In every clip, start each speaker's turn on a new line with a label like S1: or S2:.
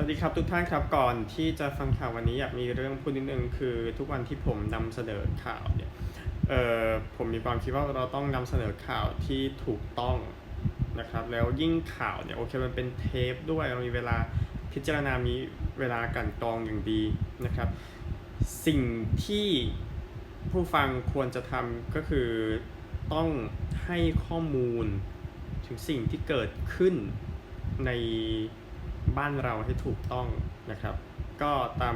S1: วัสดีครับทุกท่านครับก่อนที่จะฟังข่าววันนี้อยากมีเรื่องพูดนิดนึงคือทุกวันที่ผมนำเสนอข่าวเนี่ยเอ่อผมมีความคิดว่าเราต้องนำเสนอข่าวที่ถูกต้องนะครับแล้วยิ่งข่าวเนี่ยโอเคมันเป็นเทปด้วยเรามีเวลาพิจารณามีเวลากันกรองอย่างดีนะครับ สิ่งที่ผู้ฟังควรจะทำก็คือต้องให้ข้อมูลถึงสิ่งที่เกิดขึ้นใน บ้านเราให้ถูกต้องนะครับ ก็ตาม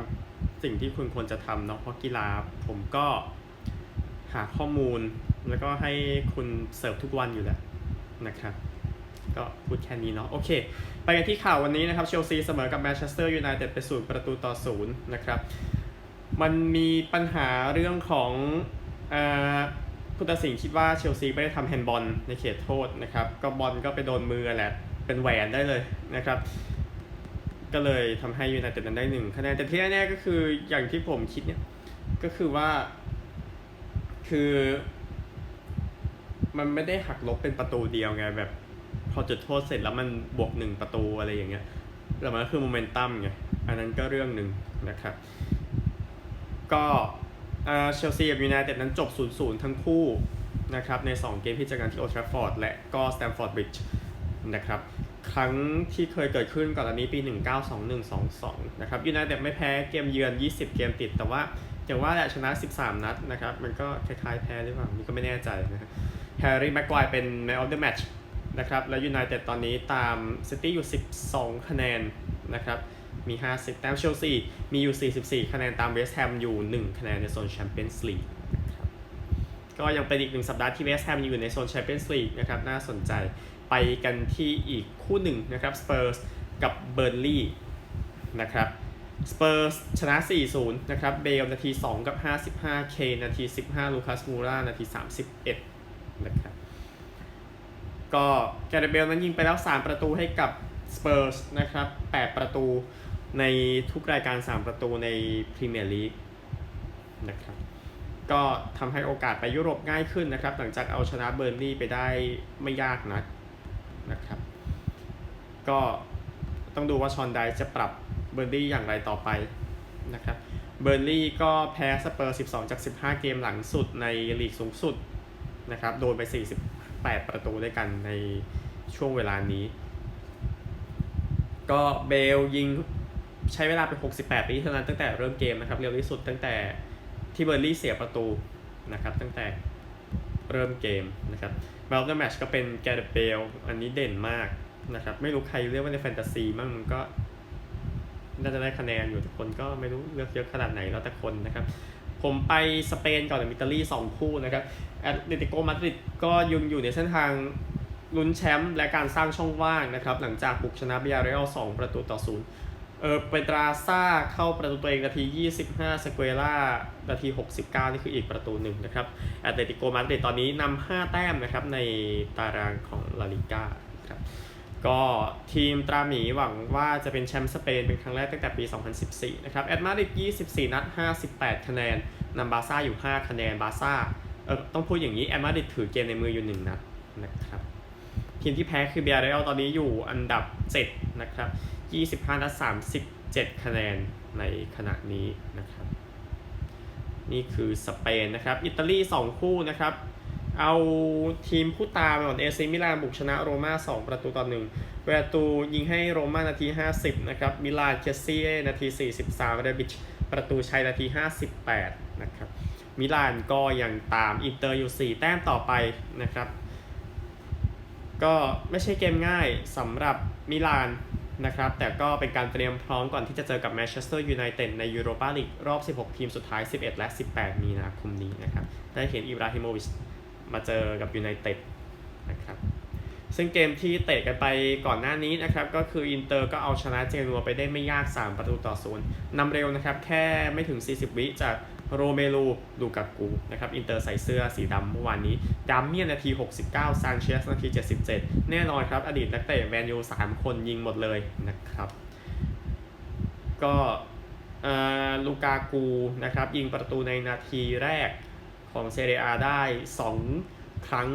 S1: สิ่งที่คุณควรจะทำเนาะเพราะกีฬาผมก็หาข้อมูลแล้วก็ให้คุณเสิร์ฟทุกวันอยู่แล้วนะครับก็พูดแค่นี้เนาะโอเค ไปกันที่ข่าววันนี้นะครับเชลซีเสมอกับแมนเชสเตอร์ยูไนเต็ดไปศูนย์ประตูต่อศูนย์นะครับ มันมีปัญหาเรื่องของออผู้ตัดสินคิดว่าเชลซีไม่ได้ทำแฮนด์บอลในเขตโทษนะครับ ก็บอลก็ไปโดนมือแหละ เป็นแหวนได้เลยนะครับ ก็เลยทำให้ยูไนเต็ดนั้นได้หนึ่งคะแนนแต่ที่แน่ๆก็คืออย่างที่ผมคิดเนี่ย ก็คือว่า คือ มันไม่ได้หักลบเป็นประตูเดียวไงแบบ พอจุดโทษเสร็จแล้วมันบวกหนึ่งประตูอะไรอย่างเงี้ยแต่มันก็คือโมเมนตัมไงอันนั้นก็เรื่องหนึ่งนะครับก็เชลซีกับยูไนเต็ดนั้นจบ 0-0 ทั้งคู่นะครับใน 2 เกมที่เจอกันที่โอทราฟอร์ดและก็สแตมฟอร์ดบริดจ์นะครับ ครั้งที่เคยเกิดขึ้นก่อนอันนี้ปี 1921-22 นะครับยูไนเต็ดไม่แพ้เกมเยือน 20 เกมติด แต่ว่าอย่างว่าแหละชนะ 13 นัดนะครับ มันก็คล้ายๆแพ้หรือเปล่านี่ก็ไม่แน่ใจนะครับแฮร์รี่แม็กควายเป็น Man of the Match นะครับแล้วยูไนเต็ดตอนนี้ตามซิตี้อยู่ 12 คะแนนนะครับมี 50 แต้มเชลซีมีอยู่ 44 คะแนนตามเวสต์แฮมอยู่ 1 คะแนนในโซนแชมเปี้ยนส์ลีก ก็ยังเป็นอีกหนึ่งสัปดาห์ที่เวสต์แฮมอยู่ในโซนแชมเปี้ยนส์ลีกนะครับน่าสนใจไปกันที่อีกคู่หนึ่งนะครับสเปอร์สกับเบอร์ลี่นะครับสเปอร์สชนะ 4-0 นะครับเบลนาที 2 กับ 55 เค นาที 15 ลูคัสมูรานาที 31 นะครับก็แกเรเบลนั้นยิงไปแล้ว 3 ประตูให้กับสเปอร์สนะครับ 8 ประตูในทุกรายการ 3 ประตูในพรีเมียร์ลีกนะครับ ก็ทำให้โอกาสไปยุโรปง่ายขึ้นนะครับ หลังจากเอาชนะเบอร์ลี่ไปได้ไม่ยากนักนะครับ ก็ต้องดูว่าชอนไดจะปรับเบอร์ลี่อย่างไรต่อไปนะครับเบอร์ลี่ก็แพ้สเปอร์ 12 จาก 15 เกมหลังสุดในลีกสูงสุดนะครับโดนไป 48 ประตูด้วยกันในช่วงเวลานี้ ก็เบลยิงใช้เวลาไป 68 ปีเท่านั้นตั้งแต่เริ่มเกมนะครับ เร็วที่สุดตั้งแต่ ที่เบอร์ลี่เสียประตูนะครับตั้งแต่เริ่มเกมนะครับแมลเดอร์แมชก็เป็นแกเรเบลอันนี้เด่นมากนะครับไม่รู้ใครเรียกว่าในแฟนตาซีมั่งมันก็น่าจะได้คะแนนอยู่แต่คนก็ไม่รู้เลือกเยอะขนาดไหนแล้วแต่คนนะครับ ผมไปสเปนก่อนกับอิตาลี2 คู่นะครับแอตเลติโกมาดริดก็ยังอยู่ในเส้นทางลุ้นแชมป์และการสร้างช่องว่างนะครับ หลังจากบุกชนะเบียร์เรอัล2ประตูต่อศูนย์ เออเปตราซ่าเข้าประตูตัวเองนาที 25 สเกเวล่านาที 69 นี่คืออีกประตูหนึ่งนะครับแอตเลติโกมาดริดตอนนี้นำ5แต้มนะครับในตารางของลาลิก้าครับก็ทีมตราหมีหวังว่าจะเป็นแชมป์สเปนเป็นครั้งแรกตั้งแต่ปี 2014 นะครับแอตมาดริด24 นัด 58 คะแนนนำบาซ่าอยู่ 5 คะแนนบาซ่าเออต้องพูดอย่างนี้แอตมาดริดถือเกมในมืออยู่ 1 นัดนะครับทีมที่แพ้คือเบียร์เรอัลตอนนี้อยู่อันดับ 7 นะครับ 25นัด37 คะแนนในขณะนี้นะครับ นี่คือสเปนนะครับ อิตาลี 2 คู่นะครับ เอาทีมผู้ตามก่อนเอซิมิลานบุกชนะโรม่า 2 ประตูต่อหนึ่งเวตูยิงให้โรม่านาที 50 นะครับ มิลานเคสเซีนาที 43เรบิชประตูชัยนาที 58 นะครับ มิลานก็ยังตามอินเตอร์อยู่ 4 แต้มต่อไปนะครับ ก็ไม่ใช่เกมง่ายสำหรับมิลาน นะครับ แต่ก็เป็นการเตรียมพร้อมก่อนที่จะเจอกับแมนเชสเตอร์ยูไนเต็ดในยูโรปาลีกรอบ 16 ทีมสุดท้าย 11 และ 18 มีนาคมนี้นะครับ ได้เห็นอิบราฮิโมวิชมาเจอกับยูไนเต็ดนะครับ ซึ่งเกมที่เตะกันไปก่อนหน้านี้นะครับ ก็คืออินเตอร์ก็เอาชนะเจนัวไปได้ไม่ยาก 3 ประตูต่อศูนย์นำเร็วนะครับ แค่ไม่ถึง 40 วิจาก โรเมลูดูกากูนะครับอินเตอร์ใส่เสื้อสีดำเมื่อวานนี้ดามเมียนนาที 69ซานเชสนาที 77 แน่นอนครับ อดีตนักเตะแมนยู3 คนยิงหมดเลยนะครับ ก็ลูกากูนะครับยิงประตูในนาทีแรกของเซเรียได้ 2 ครั้ง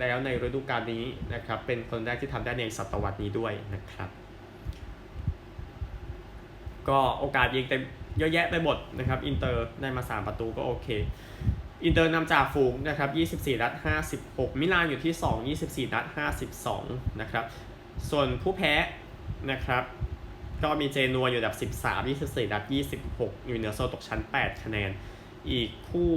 S1: แล้วในฤดูกาลนี้นะครับ เป็นคนแรกที่ทำได้ในศตวรรษนี้ด้วยนะครับ ก็โอกาสยิงเต็ม เยอะแยะไปหมดนะครับ อินเตอร์ได้มา 3 ประตูก็โอเค อินเตอร์นำจากฝูงนะครับ 24 นัด 56 มิลานอยู่ที่ 2 24 นัด 52 นะครับ ส่วนผู้แพ้นะครับ ก็มีเจนัวอยู่ดับ 13 24 นัด 26 อยู่เหนือโซนตกชั้น 8 คะแนน อีกคู่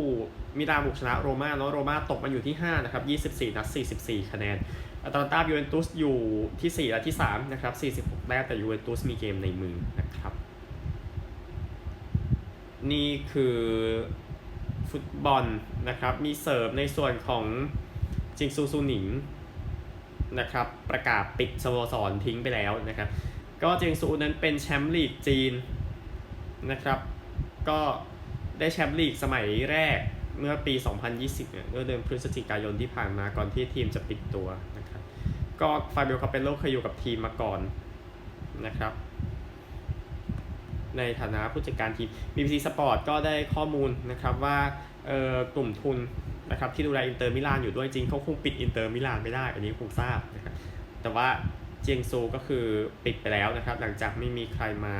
S1: มิลานบุกชนะโรม่าเนาะโรม่าตกมาอยู่ที่ 5 นะครับ 24 นัด 44 คะแนนอัตแลนตายูเวนตุสอยู่ที่ 4 และที่ 3 นะครับ 46แต้มแต่ยูเวนตุสมีเกมในมือนะครับ นี่คือฟุตบอลนะครับ มีเสิร์ฟในส่วนของจิงซูซูหนิงนะครับ ประกาศปิดสโมสรทิ้งไปแล้วนะครับ ก็จิงซูนั้นเป็นแชมป์ลีกจีนนะครับ ก็ได้แชมป์ลีกสมัยแรกเมื่อปี 2020เนี่ยเมื่อเดือนพฤศจิกายนที่ผ่านมาก่อนที่ทีมจะปิดตัวนะครับ ก็ฟาเบลคาเปโลเคยอยู่กับทีมมาก่อนนะครับ ในฐานะผู้จัดการทีม BBC Sport ก็ได้ข้อมูลนะครับว่ากลุ่มทุนนะครับที่ดูแลอินเตอร์มิลานอยู่ด้วยจริงเขาคงปิดอินเตอร์มิลานไม่ได้ อันนี้คงทราบนะครับแต่ว่าเจียงซูก็คือปิดไปแล้วนะครับ หลังจากไม่มีใครมา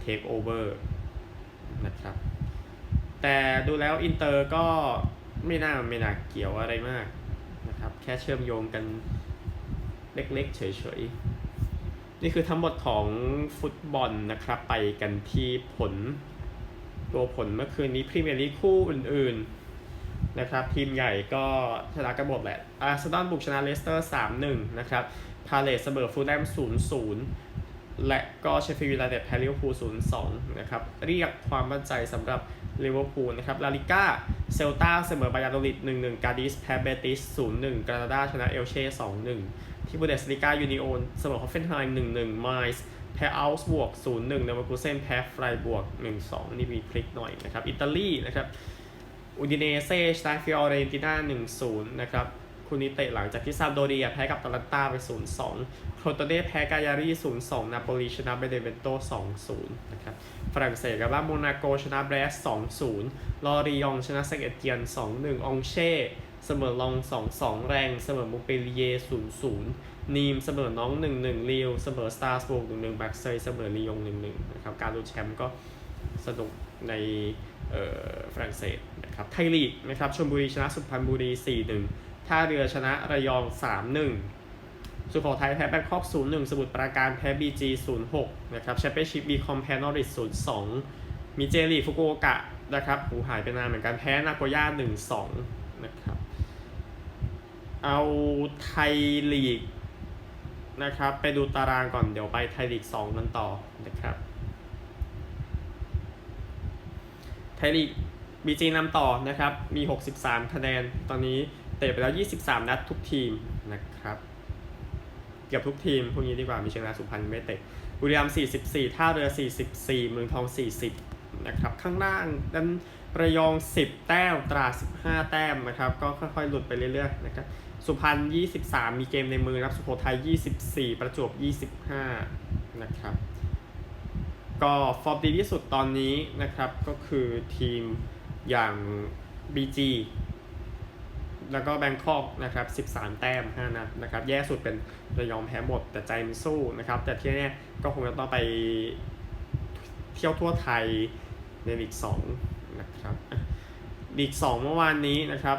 S1: เทคโอเวอร์นะครับแต่ดูแล้วอินเตอร์ก็ไม่น่าไม่น่าเกี่ยวอะไรมากนะครับแค่เชื่อมโยงกันเล็กๆเฉยๆ นี่คือทั้งหมดของฟุตบอลนะครับ ไปกันที่ผลตัวผลเมื่อคืนนี้พรีเมียร์ลีกคู่อื่น ๆ นะครับ ทีมใหญ่ก็ชนะกันหมดแหละอาร์เซนอลบุกชนะเลสเตอร์ 3-1 นะครับพาเลสเสมอฟูลแลม0-0 และก็เชฟฟิลด์ยูไนเต็ดแพ้ลิเวอร์พูล0-2 นะครับ เรียกความมั่นใจสำหรับลิเวอร์พูลนะครับ ลาลิก้า เซลตาเสมอบายาโดลิด1-1 กาดิสแพ้เบติส0-1 กรานาดาชนะเอลเช่ 2-1 ที่บูเดสลิก้ายูนิโอนเสมอฮอฟเฟนไฮม์1-1ไมส์แพ้อัลส์บวก0-1เนวากูเซนแพ้ไฟบวก1-2นี่มีพลิกหน่อยนะครับอิตาลีนะครับอูดิเนเซ่ชนะฟิออเรนติน่า1-0นย์นะครับคุนิเตะหลังจากที่ซาโดเรียแพ้กับตาลันตาไป 0-2 โครโตเน่แพ้กายารี 0-2 นาโปลีชนะเบเดเวนโต 2-0 นะครับ ฝรั่งเศสกับว่าโมนาโกชนะเบรส 2-0 ลอรียองชนะเซงเอเตียน 2-1 องเช่ เสมอลอง2-2แรง เสมอมูเปลีเย0-0นีมเสมอน้อง1-1ลีวเสมอสตาร์สบวก1-1แบ็กเซย์เสมอลียง1-1นะครับการลุ้นแชมป์ก็สนุกในเอ่อฝรั่งเศสนะครับไทยลีกนะครับชลบุรีชนะสุพรรณบุรี 4-1 ท่าเรือชนะระยอง 3-1 สุโขทัยแพ้แบงคอก0-1 สมุทรปราการแพ้ BG 0-6 นะครับแชมเปี้ยนชิพบีคอมแพ้นอริส0-2 มีเจลีฟุกุโอกะนะครับหูหายไปนานเหมือนกันแพ้นาโกย่า 1-2 นะครับ เอาไทยลีกนะครับ ไปดูตารางก่อนเดี๋ยวไปไทยลีก2กันต่อนะครับ ไทยลีก BG นำต่อนะครับ มี 63 คะแนน ตอนนี้เตะไปแล้ว 23 นัดทุกทีมนะครับ เกือบทุกทีม พวกนี้ดีกว่า มีเชียงรายสุพรรณไม่เตะบุรีรัมย์44 ท่าเรือ 44 เมืองทอง 40 นะครับ ข้างล่างนั้นระยอง 10 แต้ม ตรา 15 แต้มนะครับ ก็ค่อยๆ หลุดไปเรื่อยๆ นะครับ สุพรรณ23 มีเกมในมือนะครับสุโขทัย24 ประจวบ 25 นะครับ ก็ฟอร์มดีที่สุดตอนนี้นะครับก็คือทีมอย่าง BG แล้วก็แบงคอกนะครับ 13 แต้ม 5 นัดนะครับ แย่สุดเป็นระยองแพ้หมด แต่ใจมันสู้นะครับ แต่ที่แน่ก็คงจะต้องไปเที่ยวทั่วไทยในลีก2นะครับลีก2เมื่อวานนี้นะครับ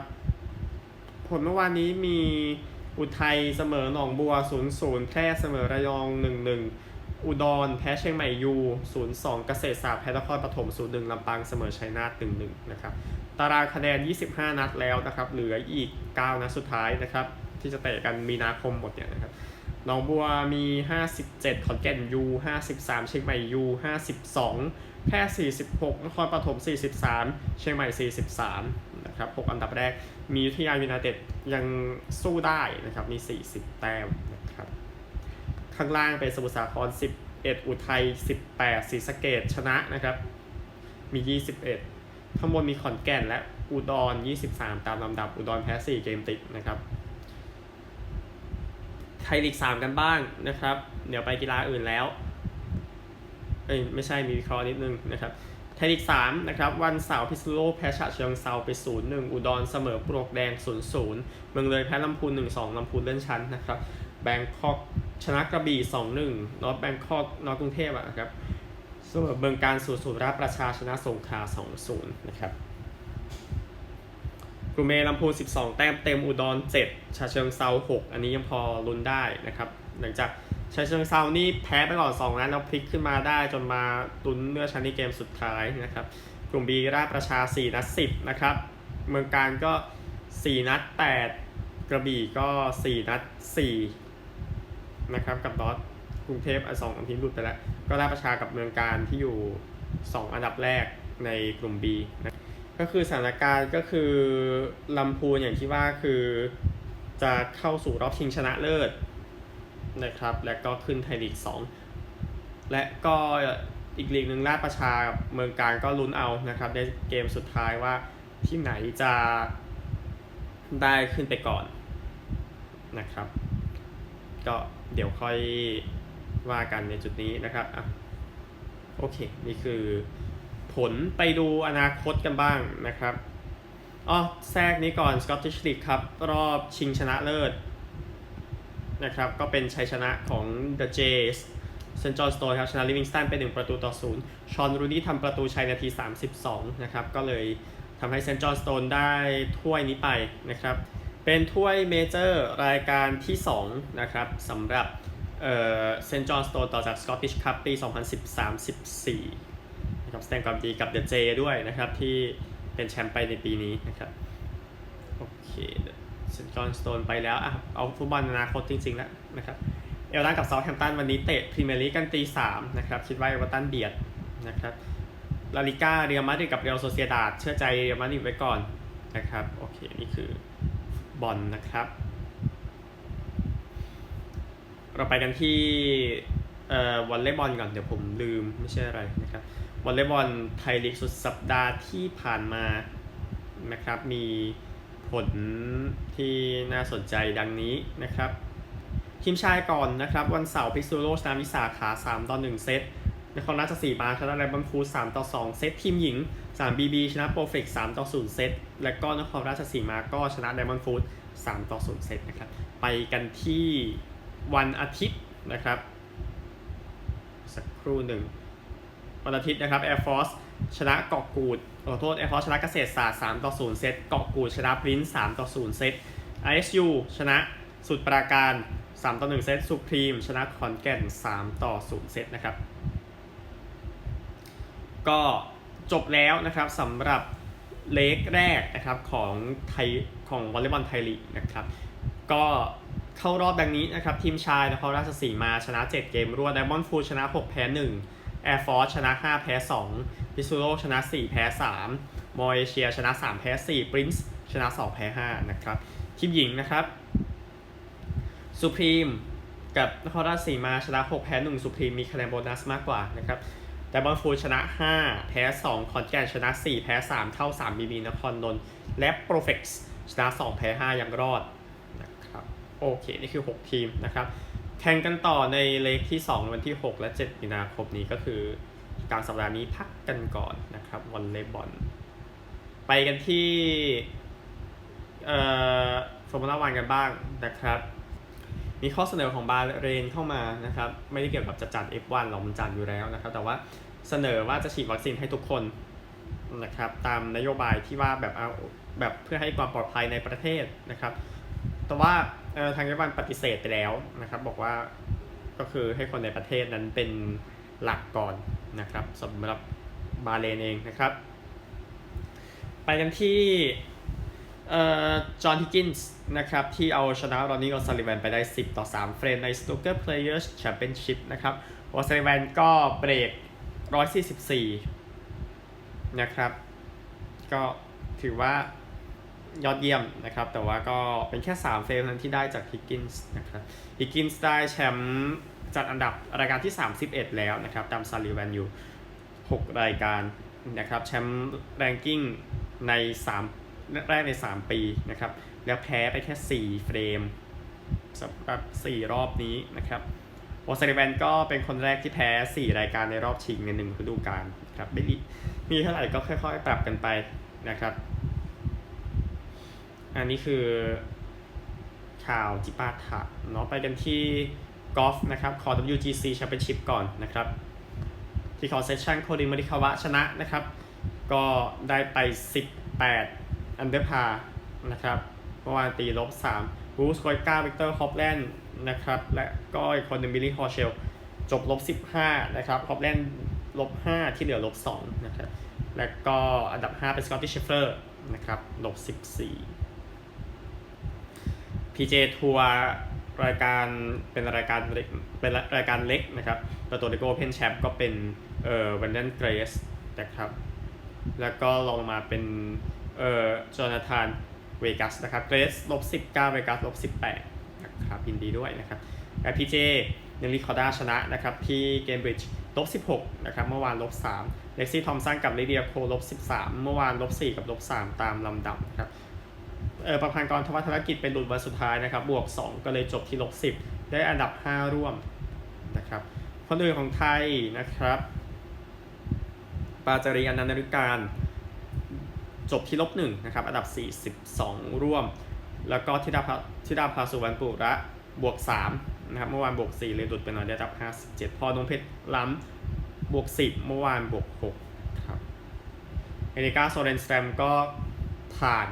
S1: ลเมื่อวานนี้มีอุทัยเสมอหนองบัว 0-0 แพร่เสมอระยอง 1-1 อุดรแพ้เชียงใหม่ยู 0-2 เกษตรศาสตร์แพ้นครปฐม 0-1 ลำปางเสมอชัยนาท 1-1 นะครับ ตารางคะแนน 25 นัดแล้วนะครับ เหลืออีก 9 นัดสุดท้ายนะครับ ที่จะเตะกันมีนาคมหมดเนี่ยนะครับหนองบัวมี 57 ขอนแก่นยู 53 เชียงใหม่ยู 52 แพร่ 46 นครปฐม 43 เชียงใหม่ 43 ครับ 6 อันดับแรก มียุทยายูไนเต็ดยังสู้ได้นะครับ มี 40 แต้มนะครับ ข้างล่างเป็นสมุทรสาคร 11 อุทัย 18ศรีสะเกดชนะนะครับ มี 21 ข้างบนมีขอนแก่นและอุดร 23 ตามลำดับ อุดรแพ้ 4 เกมติดนะครับไทยลีก 3 กันบ้างนะครับ เดี๋ยวไปกีฬาอื่นแล้ว เอ้ยไม่ใช่มีวิเคราะห์นิดนึงนะครับ ไทยลีก3นะครับวันเสาร์พิษณุโลกแพ้ฉะเชิงเซาไป 0-1 อุดรเสมอปลวกแดง 0-0 เมืองเลยแพ้ลำพูน 1-2ลำพูนเลื่อนชั้นนะครับแบงคอกชนะกระบี่ 2-1นอตแบงคอกนอตกรุงเทพอะนะครับเสมอเมืองการสู่ศูนย์ราชประชาชนะสงขลา2-0นะครับกรุงเมลำพูน 12 แต้มเต็มอุดร 7 ชาเชิงเซา 6 อันนี้ยังพอลุ้นได้นะครับหลังจาก ชาเชิงเซานี่แพ้ไปก่อน2นัดแล้วพลิกขึ้นมาได้จนมาลุ้นเนื้อชั้นในเกมสุดท้ายนะครับกลุ่ม B ราชประชา 4 นัด 10 นะครับ เมืองการก็ 4 นัด 8 กระบี่ก็ 4 นัด 4 นะครับ กับดอทกรุงเทพอะสองอันทีมหลุดไปแล้ว ก็ราชประชากับเมืองการที่อยู่ 2 อันดับแรกในกลุ่ม B นะก็คือสถานการณ์ก็คือลำพูนอย่างที่ว่าคือจะเข้าสู่รอบชิงชนะเลิศ นะครับ และก็ขึ้นไทยลีก 2 และก็อีกลีกหนึ่งราชประชากับเมืองการก็ลุ้นเอานะครับ ในเกมสุดท้ายว่าทีมไหนจะได้ขึ้นไปก่อนนะครับ ก็เดี๋ยวค่อยว่ากันในจุดนี้นะครับอะโอเค นี่คือผลไปดูอนาคตกันบ้างนะครับอ๋อแทรกนี้ก่อน Scottish League ครับ รอบชิงชนะเลิศ นะครับ ก็เป็นชัยชนะของ The Jays เซนจอห์นสโตนครับชนะลิวิงสตันไป1ประตูต่อ0ชอนรูดี้ทำประตูชัยนาที 32 นะครับ ก็เลยทำให้เซนจอห์นสโตนได้ถ้วยนี้ไปนะครับ เป็นถ้วยเมเจอร์รายการที่ 2 นะครับสำหรับเซนจอห์นสโตนต่อจากสกอตติชคัพปี 2013-14 นะครับแสดงความดีกับเดอะเจด้วยนะครับ ที่เป็นแชมป์ไปในปีนี้นะครับ โอเค จอห์นสโตนไปแล้วอะเอาฟุตบอลอนาคตจริงๆแล้วนะครับเอลตันกับเซาท์แฮมป์ตันวันนี้เตะพรีเมียร์ลีกกันตีสามนะครับคิดว่าเอลตันเบียดนะครับลาลิก้าเรียลมาดริดกับเรอัลโซเซียดาดเชื่อใจเรียลมาดริดไว้ก่อนนะครับโอเคนี่คือบอลนะครับ เราไปกันที่เอ่อวอลเลย์บอลก่อนเดี๋ยวผมลืมไม่ใช่อะไรนะครับวอลเลย์บอลไทยลีกสุดสัปดาห์ที่ผ่านมานะครับมี ผลที่น่าสนใจดังนี้นะครับ ทีมชายก่อนนะครับวันเสาร์พิซซูโรชนะวิสาขา 3 ต่อ 1 เซตนครราชสีมาชนะไรบันฟูด3ต่อ 2 เซตทีมหญิง3 BB ชนะโปรเฟก3ต่อ 0 เซต และก็นครราชสีมาก็ชนะไดมอนด์ฟูด3ต่อ 0 เซตนะครับ ไปกันที่วันอาทิตย์นะครับ สักครู่หนึ่ง วันอาทิตย์นะครับ Air Force ชนะเกาะกูดขอโทษ Air Force ชนะเกษตรศาสตร์3ต่อ0เซตเกาะกูดชนะปริ้น3ต่อ0เซต ISU ชนะสุดปราการ 3 ต่อ 1 เซตสุพรีม ชนะขอนแก่น 3 ต่อ 0 เซตนะครับ ก็จบแล้วนะครับสำหรับเลกแรกนะครับของไทยของวอลเลย์บอลไทยลีกนะครับ ก็เข้ารอบดังนี้นะครับ ทีมชายนครราชสีมาชนะ 7 เกมรวดไดมอนด์ฟูชนะ 6 แพ้ 1 Air Force ชนะ 5 แพ้2พิซูโรชนะ 4 แพ้3มอเอเชียชนะ 3 แพ้4ปรินซ์ชนะ 2 แพ้ 5 นะครับ ทีมหญิงนะครับสุพรีมกับนครราชสีมาชนะ 6 แพ้1สุพรีมมีคะแนนโบนัสมากกว่านะครับแต่บอลฟูชนะ 5 แพ้2คอนแกนชนะ 4 แพ้ 3 เท่า 3 บีบีนครนนท์และโปรเฟกซ์ชนะ 2 แพ้ 5 ยังรอดนะครับโอเค นี่คือ 6 ทีมนะครับ แข่งกันต่อในเลกที่ 2 วันที่ 6 และ 7 มีนาคมนี้ก็คือกลางสัปดาห์นี้พักกันก่อนนะครับวอลเลย์บอลไปกันที่เอ่อฟอร์มูล่าวันกันบ้างนะครับ มีข้อเสนอของบาเรนเข้ามานะครับ ไม่ได้เกี่ยวกับจะจัด F1 หรอกมันจัดอยู่แล้วนะครับ แต่ว่าเสนอว่าจะฉีดวัคซีนให้ทุกคนนะครับ ตามนโยบายที่ว่าแบบเอาแบบเพื่อให้ความปลอดภัยในประเทศนะครับ แต่ว่า ทางรัฐบาลปฏิเสธไปแล้วนะครับ บอกว่าก็คือให้คนในประเทศนั้นเป็นหลักก่อนนะครับสำหรับบาเลนเองนะครับ ไปกันที่เอ่อจอห์นฮิกกินส์นะครับที่เอาชนะรอนนี่กอซัลลิแวนไปได้ 10 ต่อ 3 เฟรมใน Snooker Players Championship นะครับกอซัลลิแวนก็เบรก 144 นะครับ ก็ถือว่า ยอดเยี่ยมนะครับ แต่ว่าก็เป็นแค่ 3เฟรมเท่านั้นที่ได้จากฮิกกินส์นะครับฮิกกินส์ได้แชมป์จัดอันดับรายการที่ 31 แล้วนะครับตามซัลลิแวนอยู่ 6 รายการนะครับแชมป์แรงกิ้งใน 3 แรกใน 3 ปีนะครับ แล้วแพ้ไปแค่ 4 เฟรมสำหรับ 4 รอบนี้นะครับวอลเซริแวนก็เป็นคนแรกที่แพ้ 4 รายการในรอบชิงในหนึ่งฤดูกาลครับไม่มีเท่าไหร่ก็ค่อย ๆ ปรับกันไปนะครับ อันนี้คือข่าวจิปาถะเนาะไปกันที่กอล์ฟนะครับขอ WGC Championship ก่อนนะครับ ที่คอเซสชันโคดินมาริคาวะชนะนะครับ ก็ได้ไป 18 อันเดอร์พานะครับเมื่อวานตีลบ3บูสโคยก้าวิกเตอร์ฮอปแลนด์นะครับ และก็อีกคนหนึ่งบิลลี่ฮอเชล จบลบ 15 นะครับฮอปแลนด์ลบ 5 ที่เหลือลบ 2 นะครับ และก็อันดับ 5 เป็นสกอตติชเชฟเฟอร์นะครับลบ 14 PJ ทัวร์รายการเป็นรายการเล็กเป็นรายการเล็กนะครับแต่ตัวเดโกเพนแชมป์ก็เป็นเอ่อวันเดนเกรสนะครับ แล้วก็ลงมาเป็นเอ่อจอนาธานเวกัสนะครับเกรสลบ19เก้าเวกัสลบ18นะครับยินดีด้วยนะครับและพีเจเนลิคอด้าชนะนะครับที่เกมบริดจ์ลบ16นะครับเมื่อวานลบ3เล็กซี่ทอมสันกับลิเดียโคลบ13เมื่อวานลบ4กับลบ3ตามลำดับนะครับ ประพันธ์กรธวัฒนกิจเป็นหลุดวันสุดท้ายนะครับ บวก 2 ก็เลยจบที่ลบ10 ได้อันดับ 5 ร่วมนะครับ คนอื่นของไทยนะครับ ปาจารีอนันตริการจบที่ลบหนึ่งนะครับ อันดับ 42 ร่วม แล้วก็ธิดาภาธิดาภาสุวรรณปุระบวก3นะครับ เมื่อวานบวก4เลยดุดไปหน่อยได้อันดับ 57 พอนงเพชรล้ำบวก 10 เมื่อวานบวก6ครับเอริกาโซเรนสแตมก็ผ่าน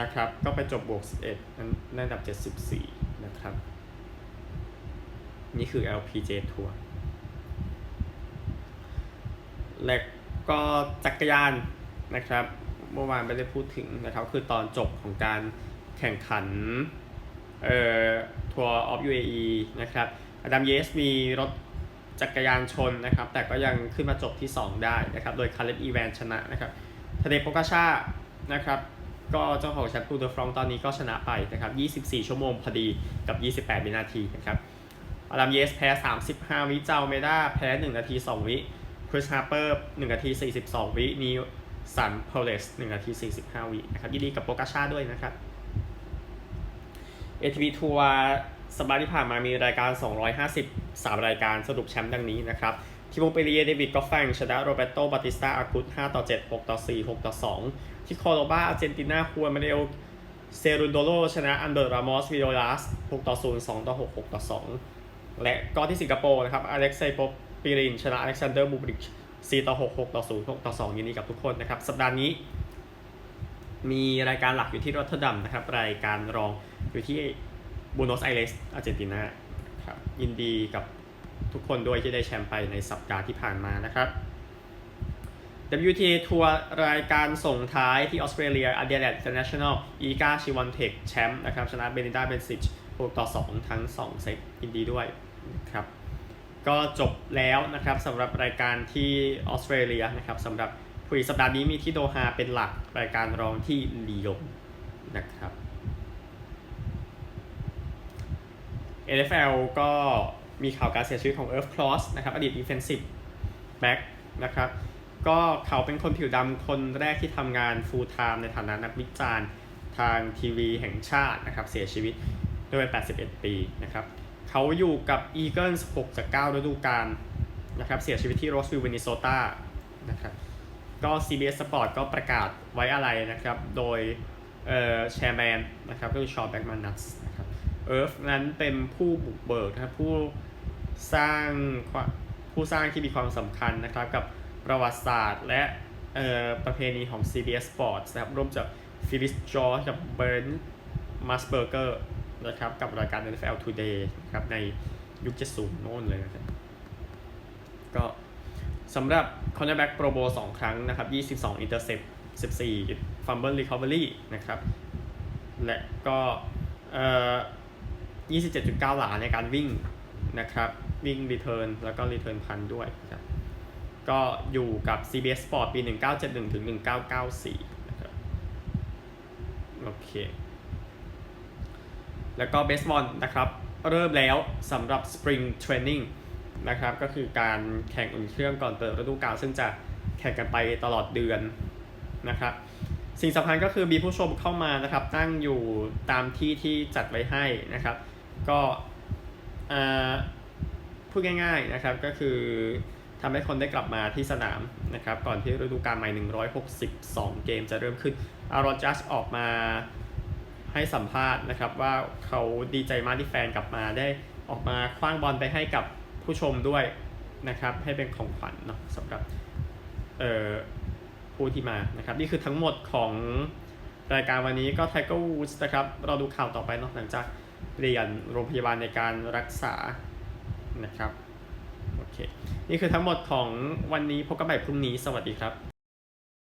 S1: นะครับ ก็ไปจบบวก 11นั้นได้อันดับ 74 นะครับ นี่คือ LPG ทัวร์และก็จักรยานนะครับ เมื่อวานไม่ได้พูดถึงนะครับ คือตอนจบของการแข่งขันเอ่อทัวร์ออฟ UAE นะครับอดัมเยสมีรถจักรยานชนนะครับ แต่ก็ยังขึ้นมาจบที่ 2 ได้นะครับ โดยคาร์เลตอีแวนชนะนะครับทเดโปกาชานะครับ ก็เจ้าของแชมป์ตูเดอฟรองตอนนี้ก็ชนะไปนะครับ 24 ชั่วโมงพอดีกับ 28 วินาทีนะครับอดัมเยสแพ้ 35 วิเจ้าเมด้าแพ้ 1 นาที 2 วิคริสฮาร์เปอร์ 1 นาที 42 วินิวสันเพลส1 นาที 45 วินะครับยินดีกับโปกาชาด้วยนะครับ ATP ทัวร์สัปดาห์ที่ผ่านมามีรายการ 253รายการสรุปแชมป์ดังนี้นะครับ ทิโมเปเรียเดวิดกอฟแฟงชนะโรเบโตบาติสตาอากุต5ต่อ7 6ต่อ4 6ต่อ2ที่โคโลบาอาร์เจนตินาคัวมาเนลเซรุนโดโลชนะอันเดอร์รามอสวิโอลัส6ต่อ0 2ต่อ6 6ต่อ2และก็ที่สิงคโปร์นะครับอเล็กเซย์ปปิรินชนะอเล็กซานเดอร์บูบริก4ต่อ6 6ต่อ0 6ต่อ2ยินดีกับทุกคนนะครับ สัปดาห์นี้ มีรายการหลักอยู่ที่รอตเทอร์ดัมนะครับ รายการรองอยู่ที่บูโนสไอเรสอาร์เจนตินาครับยินดีกับ ทุกคนด้วยที่ได้แชมป์ไปในสัปดาห์ที่ผ่านมานะครับ WTA ทัวร์รายการส่งท้ายที่ออสเตรเลีย a d e l a i d e International อีกาชิวันเทคแชมป์นะครับ ชนะเบนิดาเบนซิช6ต่อ 2 ทั้ง 2 เซตยินดีด้วยนะครับ ก็จบแล้วนะครับสำหรับรายการที่ออสเตรเลียนะครับสำหรับผู้อีสัปดาห์นี้มีที่โดฮาเป็นหลักรายการรองที่ลียงนะครับ NFL ก็ มีข่าวการเสียชีวิตของ Earth Cross นะครับอดีต defensive back นะครับก็เขาเป็นคนผิวดำคนแรกที่ทำงาน full time ในฐานะนักวิจารณ์ทางทีวีแห่งชาตินะครับเสียชีวิตด้วยวัย81 ปีนะครับเขาอยู่กับ Eagles 6จาก 9 ฤดูกาลนะครับเสียชีวิตที่โรสวิลล์มินนิโซตานะครับก็ CBS Sport ก็ประกาศไว้อะไรนะครับ โดยเอ่อแชร์แมนนะครับก็คือชอ b แบ็กมานัสนะครับเอิร์ฟนั้นเป็นผู้บุกเบิกนะครับผู้ สร้างผู้สร้างที่มีความสำคัญนะครับกับประวัติศาสตร์ และประเพณีของ CBS Sports นะครับร่วมจากฟิลิสจอร์กับเบิร์นมาสเบอร์เกอร์นะครับกับรายการ NFL Today นะครับในยุค70โน่นเลยนะครับก็สำหรับ cornerback Pro Bowl 2ครั้งนะครับ 22 intercept 14 fumble recovery นะครับ และก็เอ่อ27.9 หลาในการวิ่งนะครับ วิ่ง return แล้วก็ return punt ด้วยนะครับก็อยู่กับ CBS Sport ปี 1971 ถึง 1994นะครับโอเค แล้วก็เบสบอลนะครับ เริ่มแล้วสำหรับ Spring Training นะครับ ก็คือการแข่งอุ่นเครื่องก่อนเปิดฤดูกาลซึ่งจะแข่งกันไปตลอดเดือนนะครับ สิ่งสำคัญก็คือมีผู้ชมเข้ามานะครับนั่งอยู่ตามที่ที่จัดไว้ให้นะครับ ก็เอ่อ พูดง่ายๆนะครับก็คือทำให้คนได้กลับมาที่สนามนะครับก่อนที่ฤดูกาลใหม่ 162 เกมจะเริ่มขึ้นอารอนจัสออกมาให้สัมภาษณ์นะครับว่าเขาดีใจมากที่แฟนกลับมาได้ออกมาคว้างบอลไปให้กับผู้ชมด้วยนะครับให้เป็นของขวัญเนาะสำหรับเอ่อผู้ที่มานะครับนี่คือทั้งหมดของรายการวันนี้ก็ Tiger Woods นะครับเราดูข่าวต่อไปเนาะหลังจากเรียนโรงพยาบาลในการรักษา นะครับ โอเค นี่คือทั้งหมดของวันนี้พบกันใหม่พรุ่งนี้ สวัสดีครับ